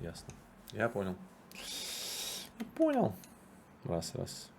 ясно. Я понял. Понял. Раз, раз.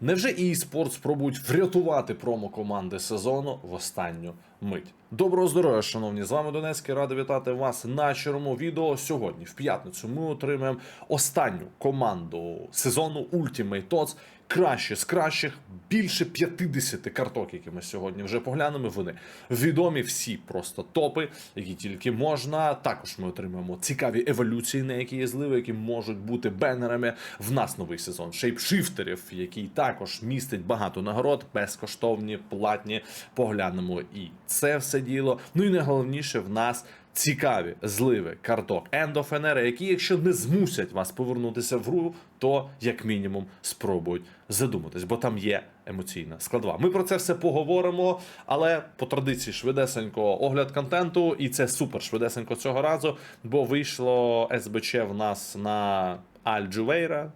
Невже eSport спробують врятувати промо-команди сезону в останню мить? Доброго здоров'я, шановні! З вами Донецький, радий вітати вас на червому відео. Сьогодні, в п'ятницю, ми отримаємо останню команду сезону Ultimate TOTS. Краще з кращих, більше 50 карток, які ми сьогодні вже поглянемо. Вони відомі всі просто топи, які тільки можна. Також ми отримаємо цікаві еволюції, на які є зливи, які можуть бути бенерами. В нас новий сезон шейпшифтерів, який також містить багато нагород, безкоштовні, платні. Поглянемо і це все діло. Ну і найголовніше в нас. Цікаві зливи карток NR, які, якщо не змусять вас повернутися в гру, то як мінімум спробують задуматись, бо там є емоційна складова. Ми про це все поговоримо, але по традиції швидесенько огляд контенту, і це супер швидесенько цього разу, бо вийшло СБЧ в нас на Альджувейра.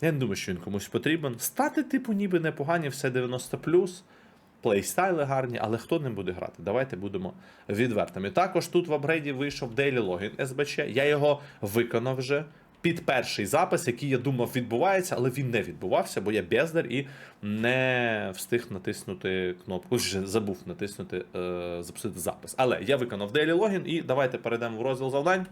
Я не думаю, що він комусь потрібен. Стати, типу, ніби непогані, все 90 плейстайли гарні, але хто не буде грати? Давайте будемо відвертими. Також тут в апгрейді вийшов Daily Login СБЧ. Я його виконав вже під перший запис, який я думав відбувається, але він не відбувався, бо я бездар і не встиг натиснути кнопку. Вже забув натиснути е, запустити запис. Але я виконав Daily Login і давайте перейдемо в розділ завдань.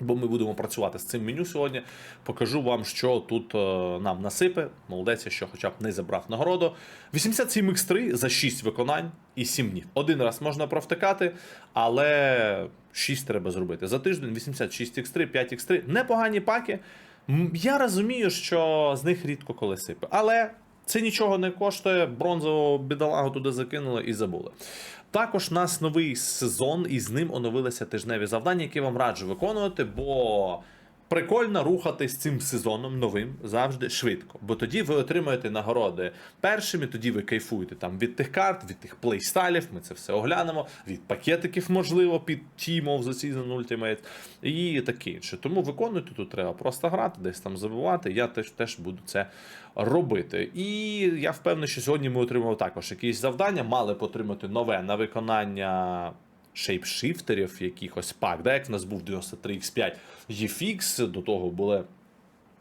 Бо ми будемо працювати з цим меню сьогодні. Покажу вам, що тут е, нам насипе. Молодець, що хоча б не забрав нагороду. 87 x 3 за 6 виконань і 7 днів. Один раз можна провтикати, але 6 треба зробити. За тиждень 86 x 3 5 x 3 Непогані паки. Я розумію, що з них рідко коли сипе. Але це нічого не коштує. Бронзового бідолагу туди закинули і забули. Також нас новий сезон, і з ним оновилися тижневі завдання, які вам раджу виконувати, бо прикольно рухатись цим сезоном новим завжди швидко. Бо тоді ви отримаєте нагороди першими, тоді ви кайфуєте там від тих карт, від тих плейстайлів, ми це все оглянемо, від пакетиків, можливо, під Team of the Season Ultimate і таке інше. Тому виконуйте, тут треба просто грати, десь там забувати. Я теж теж буду це робити. І я впевнений, що сьогодні ми отримали також якісь завдання, мали б отримати нове на виконання. Шейпшифтерів, якихось. Пак, да, як в нас був 93X5 GFX, до того були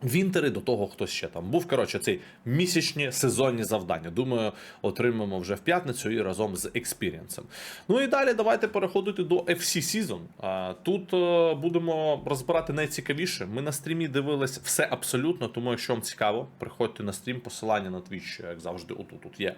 Вінтери, до того хтось ще там був. Коротше, цей місячні сезонні завдання. Думаю, отримаємо вже в п'ятницю і разом з експірієнсом. Ну і далі давайте переходити до FC Season. Тут е, будемо розбирати найцікавіше. Ми на стрімі дивились все абсолютно, тому якщо вам цікаво, приходьте на стрім, посилання на Twitch, як завжди, отут тут є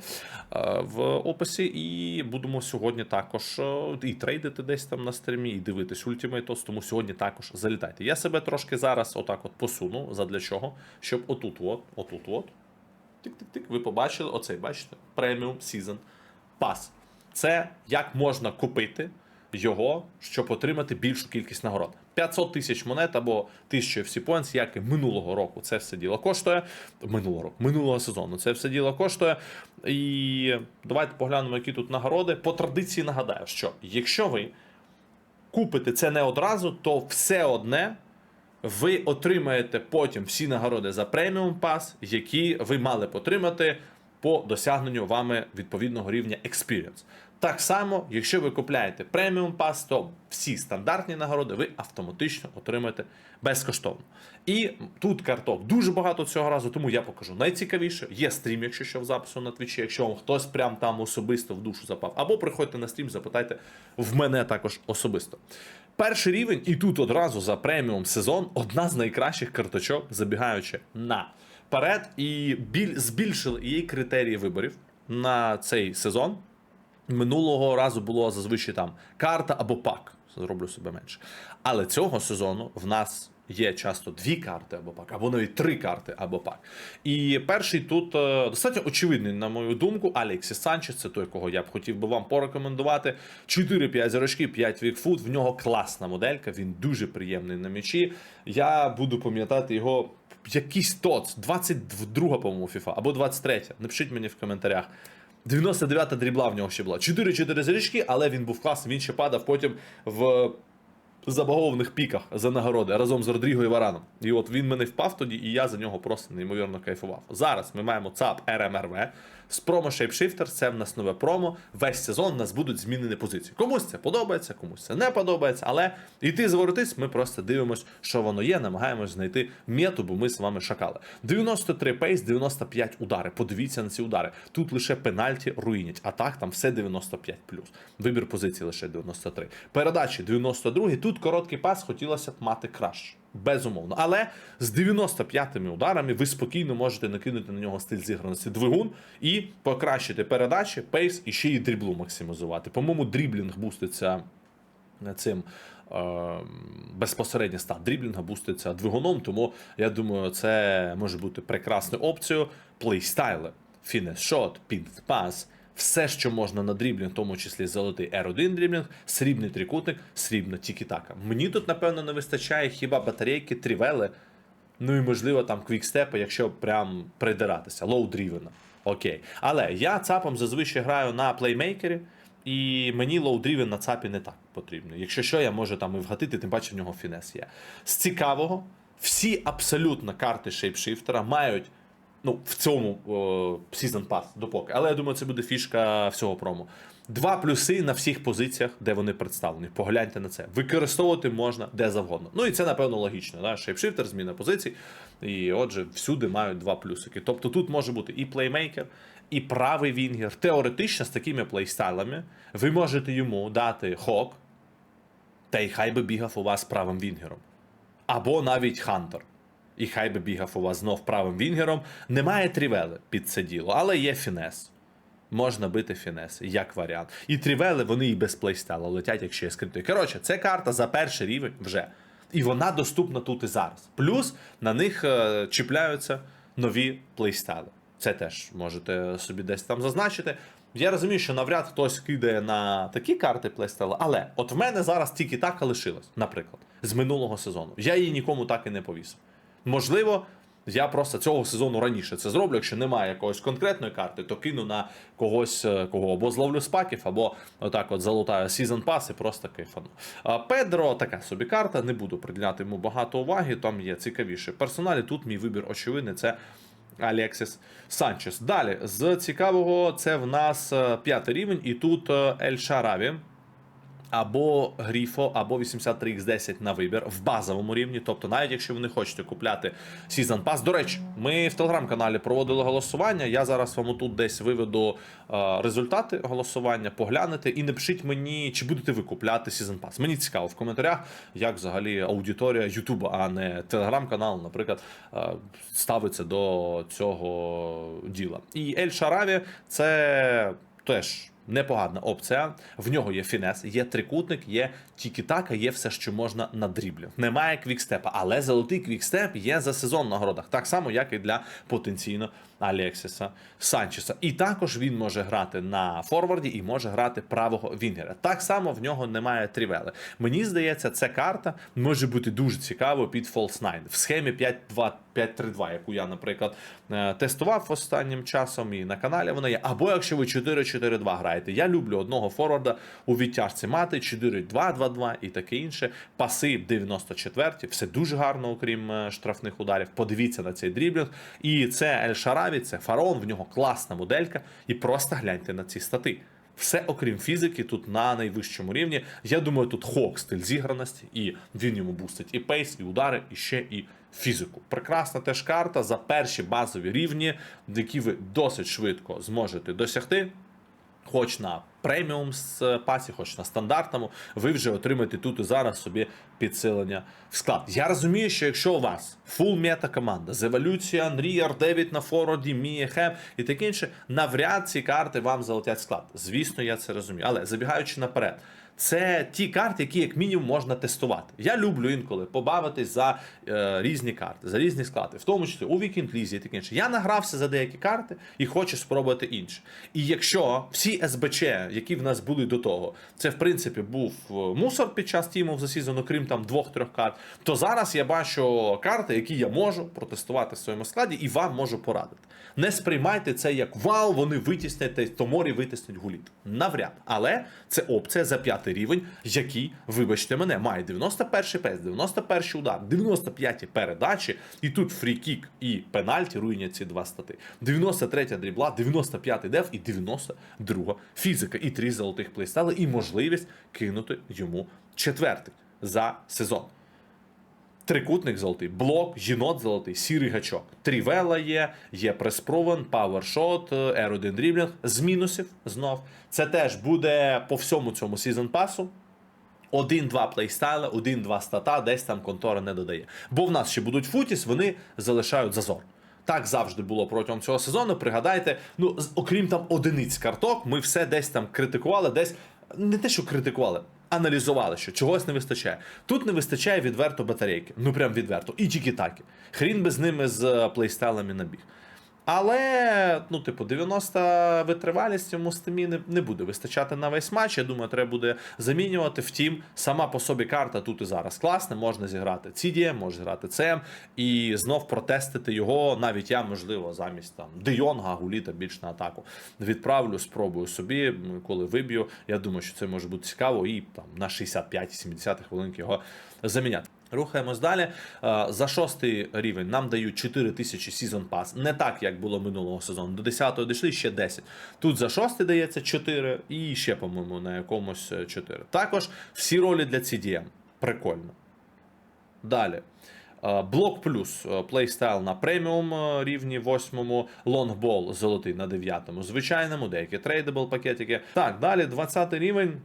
е, в описі. І будемо сьогодні також е, і трейдити десь там на стрімі, і дивитись Ultimate тому сьогодні також залітайте. Я себе трошки зараз отак от посуну. Задля чого? Щоб отут, от, отут, от. Тик-тик-тик. Ви побачили оцей, бачите? Преміум Season Pass. Це як можна купити його, щоб отримати більшу кількість нагород. 500 тисяч монет або 1000 FC Points, як і минулого року. Це все діло коштує. Минулого року, минулого сезону. Це все діло коштує. І давайте поглянемо, які тут нагороди. По традиції нагадаю, що якщо ви купите це не одразу, то все одне ви отримаєте потім всі нагороди за преміум пас, які ви мали б отримати по досягненню вами відповідного рівня Experience. Так само, якщо ви купляєте преміум пас, то всі стандартні нагороди ви автоматично отримаєте безкоштовно. І тут карток дуже багато цього разу, тому я покажу найцікавіше. Є стрім, якщо що в запису на твічі, якщо вам хтось прям там особисто в душу запав. Або приходьте на стрім, запитайте в мене також особисто. Перший рівень, і тут одразу за преміум сезон одна з найкращих карточок, забігаючи наперед, і біль, збільшили її критерії виборів на цей сезон. Минулого разу було зазвичай там карта або пак. Зроблю себе менше. Але цього сезону в нас є часто дві карти або пак, або навіть три карти або пак. І перший тут е, достатньо очевидний, на мою думку, Алексіс Санчес, це той, кого я б хотів би вам порекомендувати. 4-5 зірочки, 5 вікфут. В нього класна моделька, він дуже приємний на м'ячі. Я буду пам'ятати його. Якийсь тоц, 22, по-моєму, FIFA, або 23. Напишіть мені в коментарях. 99-та дрібла в нього ще була. 4-4 зірочки, але він був класний, він ще падав потім в забагованих піках за нагороди разом з Родріго і Вараном. І от він мене впав тоді, і я за нього просто неймовірно кайфував. Зараз ми маємо ЦАП РМРВ з промо Shapeshifter, це в нас нове промо. Весь сезон у нас будуть змінені позиції. Комусь це подобається, комусь це не подобається, але йти заворотись, ми просто дивимося, що воно є, намагаємось знайти мету, бо ми з вами шакали. 93 пейс, 95 удари. Подивіться на ці удари. Тут лише пенальті руїнять, а так там все 95 Вибір позиції лише 93. Передачі 92. Тут короткий пас хотілося б мати краще. Безумовно. Але з 95 ударами ви спокійно можете накинути на нього стиль зіграності двигун і покращити передачі, пейс і ще й дріблу максимізувати. По-моєму, дріблінг буститься цим е, безпосередньо стат дріблінга буститься двигуном, тому я думаю, це може бути прекрасною опцією. Плейстайли, фінес шот, пінт пас. Все, що можна на дріблінг, в тому числі золотий R1 дріблінг, срібний трикутник, срібна тікітака. Мені тут, напевно, не вистачає хіба батарейки, трівели, ну і можливо там квікстепи, якщо прям придиратися, лоу дрівена. Окей. Але я цапом зазвичай граю на плеймейкері, і мені лоу-дрівен на цапі не так потрібно. Якщо що, я можу там і вгатити, тим паче в нього фінес є. З цікавого, всі абсолютно карти шейпшифтера мають. Ну, в цьому Season Pass допоки. Але я думаю, це буде фішка всього промо. Два плюси на всіх позиціях, де вони представлені. Погляньте на це. Використовувати можна де завгодно. Ну і це, напевно, логічно. Да? Шейпшифтер, зміна позицій. І отже, всюди мають два плюсики. Тобто тут може бути і плеймейкер, і правий вінгер. Теоретично з такими плейстайлами ви можете йому дати хок, та й хай би бігав у вас правим вінгером. Або навіть Хантер. І хай би бігав у вас знов правим вінгером. Немає трівели під це діло, але є фінес. Можна бити фінеси, як варіант. І трівели вони і без плейстайлу летять, якщо є скриптою. Коротше, це карта за перший рівень вже. І вона доступна тут і зараз. Плюс на них е, чіпляються нові плейстайли. Це теж можете собі десь там зазначити. Я розумію, що навряд хтось кидає на такі карти плейстайли, але от в мене зараз тільки така лишилась, наприклад, з минулого сезону. Я її нікому так і не повісив. Можливо, я просто цього сезону раніше це зроблю. Якщо немає якоїсь конкретної карти, то кину на когось, е, кого або зловлю з паків, або отак от залутаю Season Pass і просто кайфану. Педро така собі карта, не буду приділяти йому багато уваги. Там є цікавіші персоналі. Тут мій вибір очевидний. Це Алексіс Санчес. Далі з цікавого, це в нас е, п'ятий рівень, і тут е, Ель Шараві. Або Гріфо, або 83x10 на вибір в базовому рівні. Тобто, навіть якщо ви не хочете купляти Season Pass. До речі, ми в телеграм-каналі проводили голосування. Я зараз вам тут десь виведу е, результати голосування, поглянете і напишіть мені, чи будете ви купляти Season Pass. Мені цікаво в коментарях, як взагалі аудиторія Ютуба, а не телеграм-канал, наприклад, е, ставиться до цього діла. І Ель Шараві це теж. Непогана опція. В нього є фінес, є трикутник, є тікітака, є все, що можна на дріблі. Немає квікстепа, але золотий квікстеп є за сезон на городах, так само, як і для потенційно Алексіса Санчеса. І також він може грати на форварді і може грати правого вінгера. Так само в нього немає трівели. Мені здається, ця карта може бути дуже цікавою під False 9 в схемі 5-2. 5-3-2, яку я, наприклад, е, тестував останнім часом, і на каналі вона є. Або якщо ви 4-4-2 граєте. Я люблю одного форварда у відтяжці мати 4-2-2-2 і таке інше. Паси 94-ті, все дуже гарно, окрім е, штрафних ударів. Подивіться на цей дріблінг. І це Ель Шараві, це фараон, в нього класна моделька. І просто гляньте на ці стати. Все, окрім фізики, тут на найвищому рівні. Я думаю, тут хок стиль зіграності, і він йому бустить і пейс, і удари, і ще і фізику. Прекрасна теж карта за перші базові рівні, які ви досить швидко зможете досягти. Хоч на преміум з пасі, хоч на стандартному, ви вже отримаєте тут і зараз собі підсилення в склад. Я розумію, що якщо у вас фул мета команда з еволюція, Анрі, R9 на фороді, Мія Хем і таке інше, навряд ці карти вам залетять склад. Звісно, я це розумію. Але забігаючи наперед. Це ті карти, які як мінімум можна тестувати. Я люблю інколи побавитись за е, різні карти, за різні склади, в тому числі у Weekend Лізі і таке інше. Я награвся за деякі карти і хочу спробувати інші. І якщо всі СБЧ, які в нас були до того. Це, в принципі, був е, мусор під час of the Season, окрім там двох-трьох карт. То зараз я бачу карти, які я можу протестувати в своєму складі, і вам можу порадити. Не сприймайте це як вау, вони витіснять Томорі витіснять гуліт. Навряд. Але це опція за п'ятий рівень, який, вибачте мене, має 91 пес, 91 удар, 95-ті передачі, і тут фрікік і пенальті руйнять ці два стати. 93 дрібла, 95-й деф і 92-га фізика. І три золотих плейстайли, і можливість кинути йому четвертий за сезон. Трикутник золотий, блок, жінот золотий, сірий гачок. Трівела є, є преспровен, павершот, R1 дріблінг з мінусів знов. Це теж буде по всьому цьому сезон пасу. Один-два плейстайли, один-два стата, десь там контора не додає. Бо в нас ще будуть футіс, вони залишають зазор. Так завжди було протягом цього сезону. Пригадайте, ну окрім там одиниць карток, ми все десь там критикували, десь не те, що критикували, аналізували, що чогось не вистачає. Тут не вистачає відверто батарейки. Ну прям відверто. І тільки такі. Хрін би з ними з плейстайлами набіг. Але, ну, типу, 90 витривалість йому стимі не, не буде вистачати на весь матч. Я думаю, треба буде замінювати. Втім, сама по собі карта тут і зараз класна. Можна зіграти CDM, можна зіграти CM і знов протестити його. Навіть я, можливо, замість там Дейонга, Гуліта більш на атаку. Відправлю, спробую собі, коли виб'ю. Я думаю, що це може бути цікаво, і там на 65-70 хвилинки його заміняти. Рухаємось далі. Е, За шостий рівень нам дають 4 тисячі сезон пас. Не так, як було минулого сезону. До 10-го дійшли ще 10. Тут за шостий дається 4 і ще, по-моєму, на якомусь е, 4. Також всі ролі для CDM. Прикольно. Далі. Е, Блок плюс е, плейстайл на преміум е, рівні 8, лонгбол золотий на 9, звичайному, деякі трейдабл пакетики. Так, далі 20 рівень.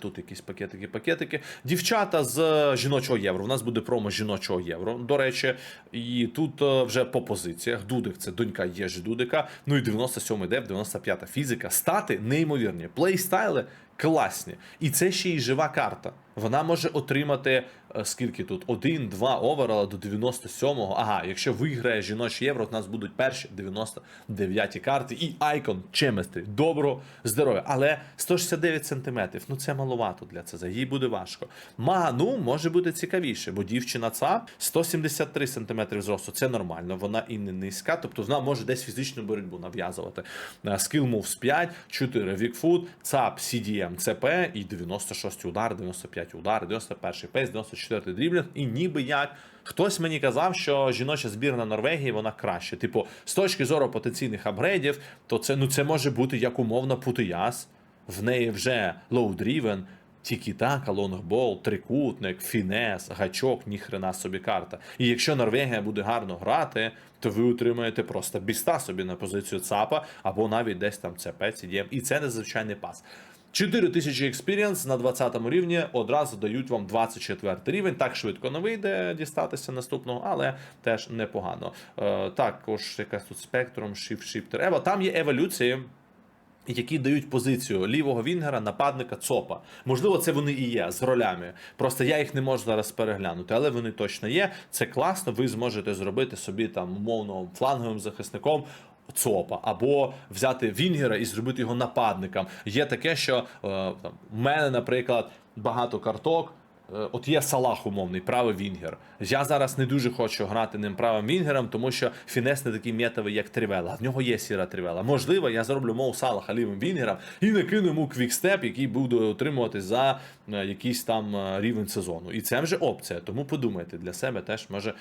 Тут якісь пакетики, пакетики. Дівчата з жіночого євро. У нас буде промо жіночого євро. До речі, і тут е, вже по позиціях. Дудик це донька Єжі Дудика. Ну і 97-й дев, 95-та фізика. Стати неймовірні. Плейстайли класні. І це ще й жива карта. Вона може отримати е, скільки тут? Один, два оверала до 97-го. Ага, якщо виграє жіноче євро, у нас будуть перші 99-ті карти і Айкон Chemistry. Доброго здоров'я. Але 169 сантиметрів, ну це маловато для це. Їй буде важко. Мага, ну, може бути цікавіше, бо дівчина ЦАП 173 сантиметри зросту. Це нормально, вона і не низька, тобто вона може десь фізичну боротьбу нав'язувати. Е, Skill Moves 5, 4 Вікфуд, ЦАП, CDM, ЦП і 96 удар, 95 удар, 91 пейс, 94 дріблінг. І ніби як хтось мені казав, що жіноча збірна Норвегії вона краще. Типу, з точки зору потенційних апгрейдів, то це ну це може бути як умовно Путияс. В неї вже лоудрівен, тікі-така, лонгбол, трикутник, фінес, гачок, ніхрена собі карта. І якщо Норвегія буде гарно грати, то ви отримаєте просто біста собі на позицію ЦАПа або навіть десь там ЦП, CDM. І це незвичайний пас. 4000 експірієнс на 20 рівні одразу дають вам 24 рівень. Так швидко не вийде дістатися наступного, але теж непогано. Е, також якась тут спектром, shift, shift, Ева. Там є еволюції які дають позицію лівого вінгера, нападника ЦОПа. Можливо, це вони і є з ролями. Просто я їх не можу зараз переглянути, але вони точно є. Це класно. Ви зможете зробити собі там умовно фланговим захисником. ЦОПа, або взяти Вінгера і зробити його нападником. Є таке, що е, там, в мене, наприклад, багато карток. Е, От є Салах умовний, правий Вінгер. Я зараз не дуже хочу грати ним правим Вінгером, тому що Фінес не такий метовий, як Трівела. В нього є сіра Трівела. Можливо, я зроблю Моу Салаха лівим Вінгером і накину йому квікстеп, який буде отримувати за е, якийсь там е, рівень сезону. І це вже опція. Тому подумайте для себе теж може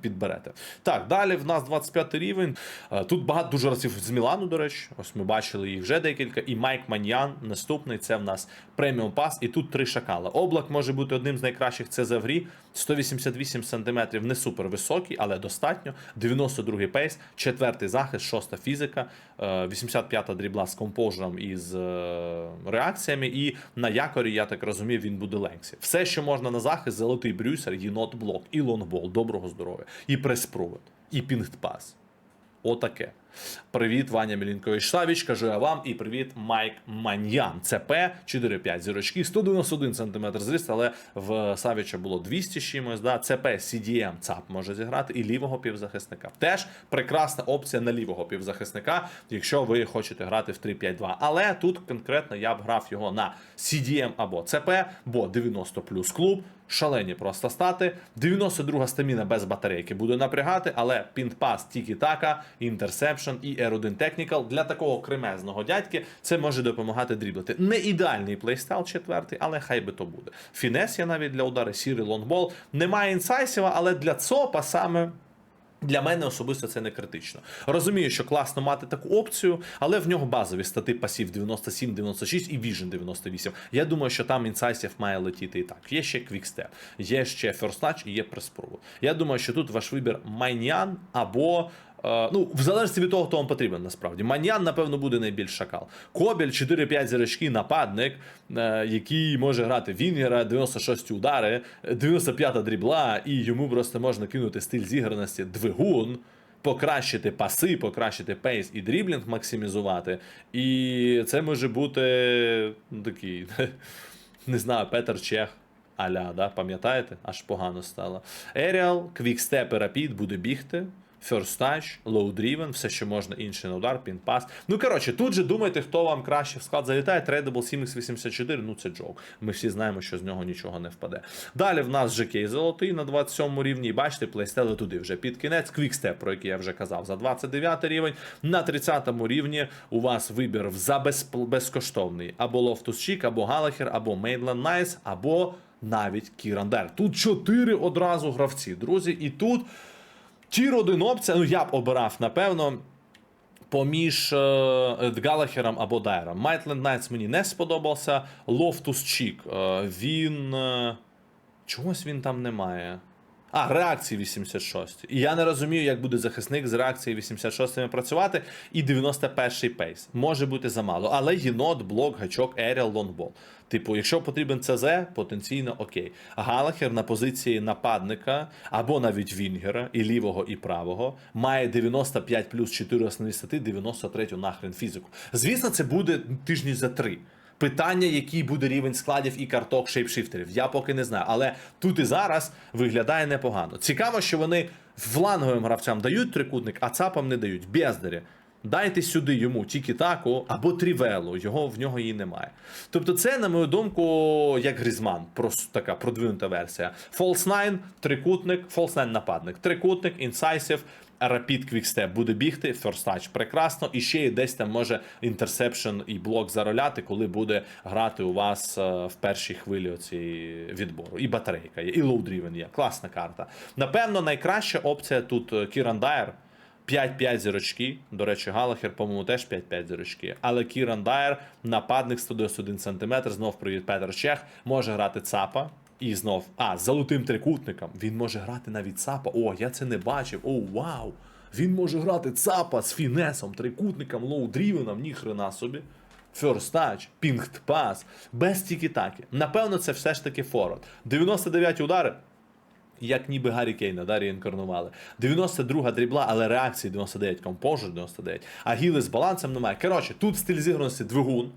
підберете. Так, далі в нас 25 рівень. Тут багато дуже разів з Мілану, до речі. Ось ми бачили їх вже декілька. І Майк Маньян наступний. Це в нас преміум пас. І тут три шакала. Облак може бути одним з найкращих це за грі. 188 см не супер високий, але достатньо. 92-й пейс, четвертий захист, шоста фізика, е, 85-та дрібла з компожером і з е, реакціями. І на якорі, я так розумію, він буде ленксі. Все, що можна на захист, золотий брюсер, єнот блок, і лонгбол, доброго здоров'я, і прес-провод, і пінгт-пас. Отаке. Привіт, Ваня Мілінкович Савіч. Кажу я вам і привіт, Майк Маньян. ЦП 4-5 зірочки, 191 см зріст, але в Савіча було 200 з чимось. Да? ЦП CDM ЦАП може зіграти і лівого півзахисника. Теж прекрасна опція на лівого півзахисника, якщо ви хочете грати в 3-5-2. Але тут конкретно я б грав його на CDM або ЦП, бо 90 плюс клуб. Шалені просто стати. 92 стаміна без батарейки буде напрягати, але пінт-пас, тікі-така, інтерсепшн і R1 Technical для такого кремезного дядьки це може допомагати дріблити. Не ідеальний плейстайл четвертий, але хай би то буде. Фінес є навіть для удару, сірий лонгбол. Немає інсайсіва, але для ЦОПа саме. Для мене особисто це не критично. Розумію, що класно мати таку опцію, але в нього базові стати пасів 97, 96 і Vision 98. Я думаю, що там інсайсів має летіти і так. Є ще квікстеп, є ще First Touch і є прес-провод. Я думаю, що тут ваш вибір Майнян або. Е, Ну, в залежності від того, хто вам потрібен насправді. Маньян, напевно, буде найбільш шакал. Кобіль 4-5 зірочки, нападник, е, який може грати Вінгера, 96 удари, 95 дрібла, і йому просто можна кинути стиль зіграності двигун. Покращити паси, покращити пейс і дріблінг максимізувати. І це може бути ну, такий, не знаю, Петер Чех. Аля, да, пам'ятаєте? Аж погано стало. Aerial, Quickstep і Rapid буде бігти. First Touch, Low Driven, все, що можна, інший на удар, пін-пас. Ну, коротше, тут же думайте, хто вам краще в склад залітає. Tradable 7x84, ну це джок. Ми всі знаємо, що з нього нічого не впаде. Далі в нас ЖК золотий на 27 рівні. І бачите, плейстели туди вже під кінець. Quickstep, про який я вже казав, за 29 рівень. На 30 рівні у вас вибір за безпл- безкоштовний. Або Loftus Cheek, або Галахер, або Maitland Nice, або навіть Кірандер. Тут чотири одразу гравці, друзі, і тут. Тір один опція, ну я б обирав, напевно. Поміж е, Галахером або Дайером. Майтленд Найтс мені не сподобався. Лофтус Чік. Е, він. Е, чогось він там не має. А, реакції 86. І я не розумію, як буде захисник з реакції 86 працювати. І 91 пейс. Може бути замало. Але єнот, блок, гачок, еріал, лонгбол. Типу, якщо потрібен ЦЗ, потенційно окей. Галахер на позиції нападника або навіть Вінгера, і лівого, і правого, має 95 плюс 4 основні стати, 93 нахрен фізику. Звісно, це буде тижні за три. Питання, який буде рівень складів і карток шейпшифтерів, я поки не знаю. Але тут і зараз виглядає непогано. Цікаво, що вони фланговим гравцям дають трикутник, а цапам не дають. Бездарі. Дайте сюди йому тільки таку або трівелу, його в нього її немає. Тобто, це, на мою думку, як Грізман, просто така продвинута версія. False 9, трикутник, False 9 нападник, трикутник, інсайсів, Rapid Quickstep буде бігти, First Touch прекрасно, і ще й десь там може інтерсепшн і блок зароляти, коли буде грати у вас е, в першій хвилі оцієї відбору. І батарейка є, і Driven є. Класна карта. Напевно, найкраща опція тут Кіран Дайер. 5-5 зірочки. До речі, Галахер, по-моєму, теж 5-5 зірочки. Але Кіран Дайер, нападник 191 см, знов привіт Петр Чех, може грати ЦАПа. І знов, а, золотим трикутником. Він може грати навіть ЦАПа. О, я це не бачив. О, вау! Він може грати ЦАПа з фінесом, трикутником, лоудрівеном, ніхрена собі. First touch, пінгт пас, без тікі-таки. Напевно, це все ж таки форвард. 99 удари, як ніби Гаррі Кейна, да, реінкарнували. 92 дрібла, але реакції 99, компожер 99. А гіли з балансом немає. Коротше, тут стиль зіграності двигун.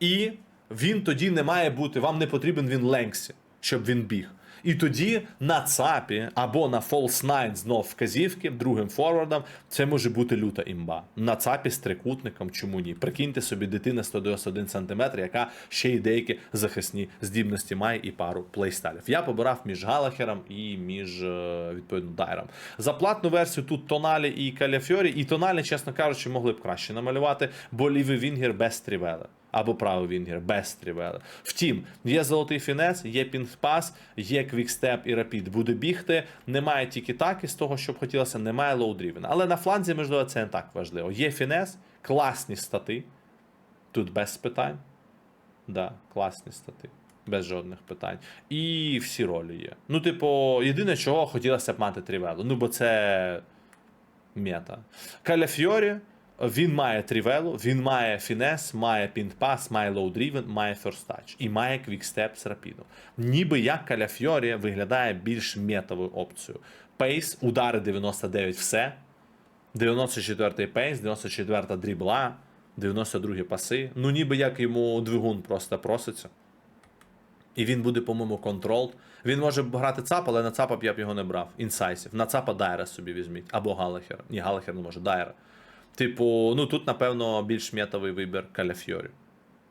І він тоді не має бути, вам не потрібен він ленксі, щоб він біг. І тоді на ЦАПі або на False 9 знов вказівки, другим форвардом, це може бути люта імба. На ЦАПі з трикутником, чому ні? Прикиньте собі, дитина 191 см, яка ще й деякі захисні здібності має і пару плейстайлів. Я побирав між Галахером і між е, відповідно Дайром. За платну версію тут Тоналі і Каляфьорі, і Тоналі, чесно кажучи, могли б краще намалювати, бо лівий Вінгер без трівели. Або правий Вінгер без трівели. Втім, є золотий фінес, є пінг-пас, є квікстеп і рапід. Буде бігти. Немає тільки таки з того, що б хотілося, немає лоудрівен. Але на фланзі, можливо, це не так важливо. Є фінес, класні стати. Тут без питань. Да, класні стати. Без жодних питань. І всі ролі є. Ну, типу, єдине, чого хотілося б мати трівелу. Ну, бо це мета. Каляфьорі, він має трівелу, він має фінес, має пінт-пас, має лоудрівен, має ферстач і має квікстеп з рапідом. Ніби як Каляфьорі виглядає більш метовою опцією. Пейс, удари 99, все. 94-й пейс, 94-та дрібла, 92-й паси. Ну, ніби як йому двигун просто проситься. І він буде, по-моєму, контрол. Він може грати ЦАП, але на ЦАПа б я б його не брав. Інсайсів. На ЦАПа Дайра собі візьміть. Або Галахер. Ні, Галахер не може, Дайра. Типу, ну тут, напевно, більш м'ятовий вибір Каляфьорі.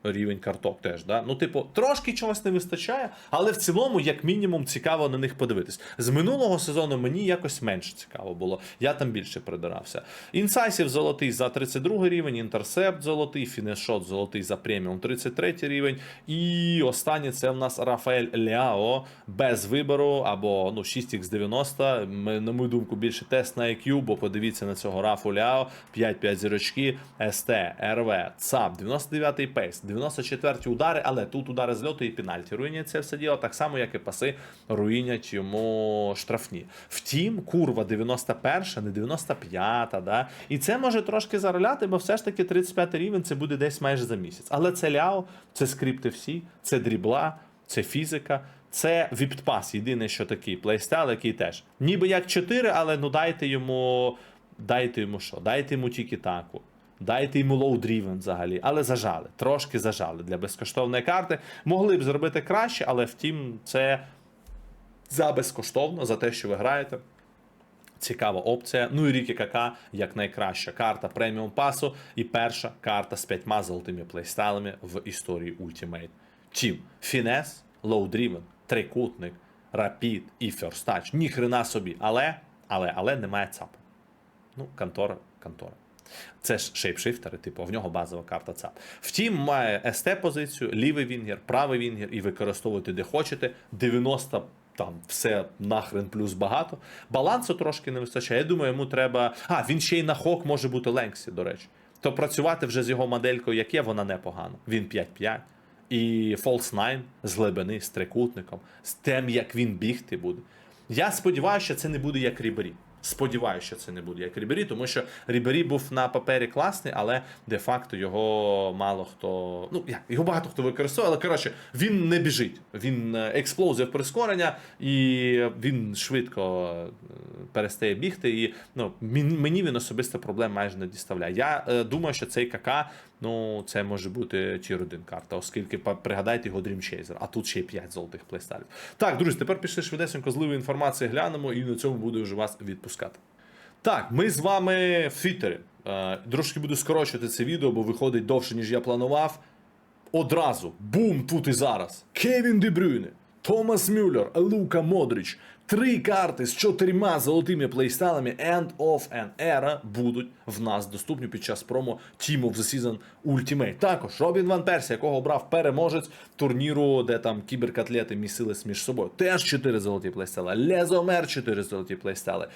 Рівень карток теж, да? Ну, типу, трошки чогось не вистачає, але в цілому, як мінімум, цікаво на них подивитись. З минулого сезону мені якось менше цікаво було. Я там більше придирався. Інсайсів золотий за 32 рівень, інтерсепт золотий, фінешот золотий за преміум 33 рівень. І останнє це в нас Рафаель Ляо без вибору або ну, 6х90. На мою думку, більше тест на IQ, бо подивіться на цього Рафу Ляо, 5-5 зірочки, СТ, РВ, ЦАП, 99-й пейс, 94-ті удари, але тут удари з льоту і пенальті руїнять це все діло, так само, як і паси руїнять йому штрафні. Втім, курва 91, не 95, да? і це може трошки зароляти, бо все ж таки 35 рівень це буде десь майже за місяць. Але це ляо, це скрипти всі, це дрібла, це фізика. Це віптпас, єдине, що такий плейстайл, який теж. Ніби як 4, але ну дайте йому. Дайте йому що? Дайте йому тільки таку. Дайте йому лоу-дрівен взагалі, але зажали, трошки зажали для безкоштовної карти. Могли б зробити краще, але втім, це за безкоштовно, за те, що ви граєте. Цікава опція. Ну і Рікі КК як найкраща карта преміум пасу і перша карта з п'ятьма золотими плейстайлами в історії Ultimate. Тім, Фінес, Лоу-Дрівен, Трикутник, Рапід і First Touch. Ні хрена собі, але, але, але немає ЦАПу. Ну, контора, контора. Це ж шейпшифтери, типу, в нього базова карта ЦАП. Втім, має СТ-позицію, лівий вінгер, правий вінгер і використовуйте де хочете. 90 там все нахрен плюс багато. Балансу трошки не вистачає. Я думаю, йому треба. А, він ще й на хок може бути Ленксі, до речі. То працювати вже з його моделькою, як є, вона непогано. Він 5-5. І False 9 з глибини, з трикутником, з тим, як він бігти буде. Я сподіваюся, що це не буде як Рібері. Сподіваюся, що це не буде як Рібері, тому що Рібері був на папері класний, але де-факто його мало хто. Ну, як, його багато хто використовує, але коротше, він не біжить. Він е, експлозив прискорення, і він швидко е, перестає бігти. І ну, мені він особисто проблем майже не діставляє. Я е, думаю, що цей КК, ну, це може бути тір 1 карта, оскільки пригадайте його Dream Chaser, а тут ще й 5 золотих плейстайлів. Так, друзі, тепер пішли швидесенько зливу інформації глянемо, і на цьому буду вже вас відпускати. Так, ми з вами в Твіттері. Е, Трошки буду скорочувати це відео, бо виходить довше, ніж я планував. Одразу, бум, тут і зараз. Кевін Де Брюйне, Томас Мюллер, Лука Модрич. Три карти з чотирма золотими плейстайлами End of an Era будуть в нас доступні під час промо Team of the Season Ultimate. Також Робін Ван Персі, якого обрав переможець турніру, де там кіберкатлети місились між собою. Теж чотири золоті плейстайли. Лезомер чотири золоті плейстайли.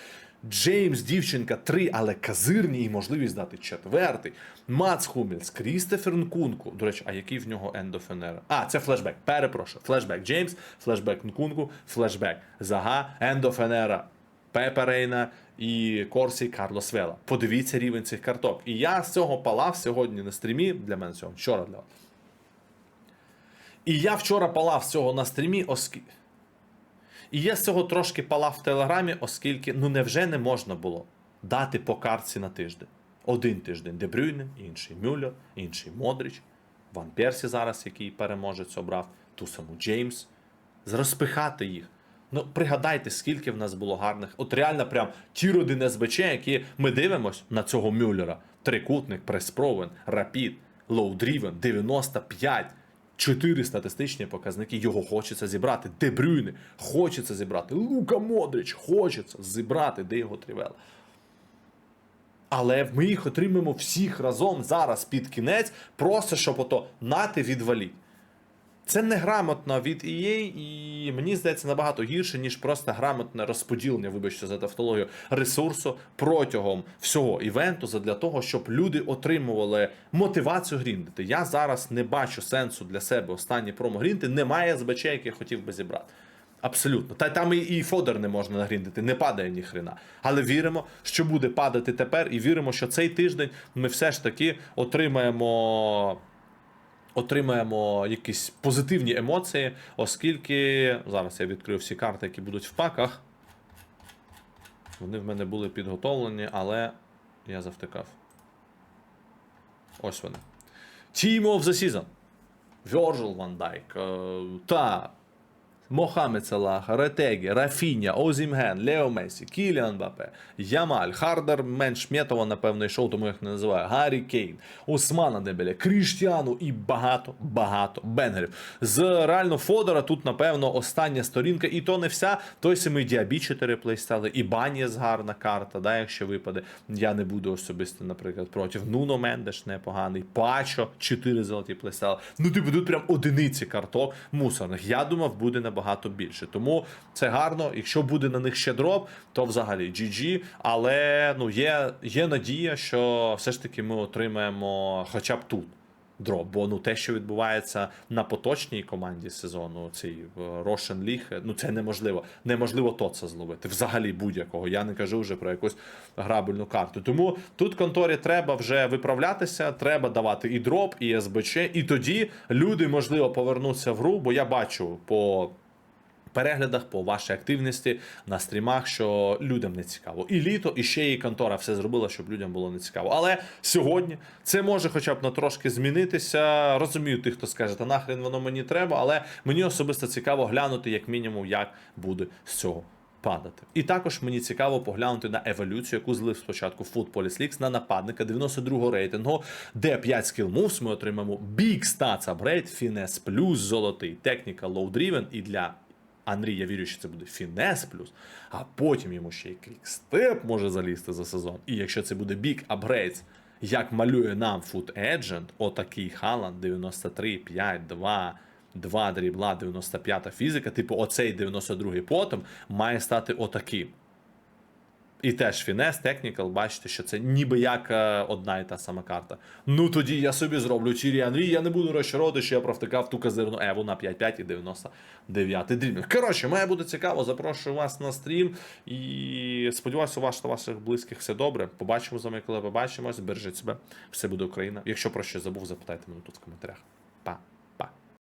Джеймс Дівчинка 3, але казирні і можливість дати четвертий. Мац Хумельс, Крістофер Нкунку. До речі, а який в нього Era? А, це флешбек. Перепрошую. Флешбек Джеймс, флешбек Нкунку, флешбек Зага, End of an Era Пепе Рейна і Корсі Карлос Вела. Подивіться рівень цих карток. І я з цього палав сьогодні на стрімі. Для мене цього вчора для вас. І я вчора палав з цього на стрімі, оскільки. І я з цього трошки палав в телеграмі, оскільки ну невже не можна було дати по картці на тиждень. Один тиждень Дебрюйне, інший Мюллер, інший Модрич, Ван Персі зараз, який переможець обрав, ту саму Джеймс. Розпихати їх. Ну, пригадайте, скільки в нас було гарних. От реально, прям ті родини СБЧ, які ми дивимось на цього Мюллера. Трикутник, преспровен, рапід, лоудрівен, 95. Чотири статистичні показники. Його хочеться зібрати. Де Брюйне хочеться зібрати. Лука Модрич хочеться зібрати, де його тривела. Але ми їх отримаємо всіх разом зараз під кінець, просто щоб ото нати відваліть. Це неграмотно від EA, і мені здається набагато гірше, ніж просто грамотне розподілення, вибачте за тавтологію, ресурсу протягом всього івенту для того, щоб люди отримували мотивацію гріндити. Я зараз не бачу сенсу для себе останні промо-грінти. Немає СБЧ, який я хотів би зібрати. Абсолютно. Та там і фодер не можна нагріндити, не падає ні хрена. Але віримо, що буде падати тепер, і віримо, що цей тиждень ми все ж таки отримаємо отримаємо якісь позитивні емоції, оскільки зараз я відкрив всі карти, які будуть в паках. Вони в мене були підготовлені, але Я завтикав. Ось вони. Team of the Season. Virgil Van Dijk. е, Та Мохамед Салах, Ретегі, Рафіня, Озімген, Лео Месі, Кіліан Бапе, Ямаль, Хардер Меншметова, напевно, йшов, тому їх не називаю, Гаррі Кейн, Усмана Дембеля, Кріштіану і багато, багато бенгерів. З реально Фодора тут, напевно, остання сторінка, і то не вся. Той самий Діабі 4 плейстали, і Банєс гарна карта, да, якщо випаде. Я не буду особисто, наприклад, проти. Нуно Мендеш непоганий, Пачо 4 золоті плейстали. Ну, типу, тут прям одиниці карток мусорних. Я думав, буде набагато більше. Тому це гарно. Якщо буде на них ще дроп, то взагалі GG. Але ну, є, є надія, що все ж таки ми отримаємо хоча б тут. Дроп, бо ну те, що відбувається на поточній команді сезону, цей Рошен Ліг, ну це неможливо. Неможливо то це зловити. Взагалі будь-якого. Я не кажу вже про якусь грабельну карту. Тому тут конторі треба вже виправлятися, треба давати і дроп, і СБЧ, і тоді люди можливо повернуться в гру, бо я бачу по переглядах, по вашій активності на стрімах, що людям не цікаво. І літо, і ще і контора все зробила, щоб людям було не цікаво. Але сьогодні це може хоча б на трошки змінитися. Розумію тих, хто скаже, та нахрен воно мені треба, але мені особисто цікаво глянути, як мінімум, як буде з цього. Падати. І також мені цікаво поглянути на еволюцію, яку злив спочатку Food Police Leaks на нападника 92-го рейтингу, де 5 skill moves ми отримаємо Big Stats Upgrade, Finesse Plus, золотий, Technical Low Driven і для Андрій, я вірю, що це буде Фінес плюс, а потім йому ще й Крікстеп може залізти за сезон. І якщо це буде бік апгрейдс, як малює нам Food Agent, отакий Халанд 93, 5, 2, 2 дрібла, 95 фізика, типу оцей 92-й потом має стати отаким. І теж фінес, технікал, бачите, що це ніби як е, одна і та сама карта. Ну тоді я собі зроблю Чірі Андрій, я не буду розчаровувати, що я провтикав ту казирну Еву на 5-5 і 99 дрібних. Коротше, має бути цікаво, запрошую вас на стрім. І сподіваюся, у вас та ваших близьких все добре. Побачимо з вами, коли побачимось. Бережіть себе, все буде Україна. Якщо про щось забув, запитайте мене тут в коментарях. Па.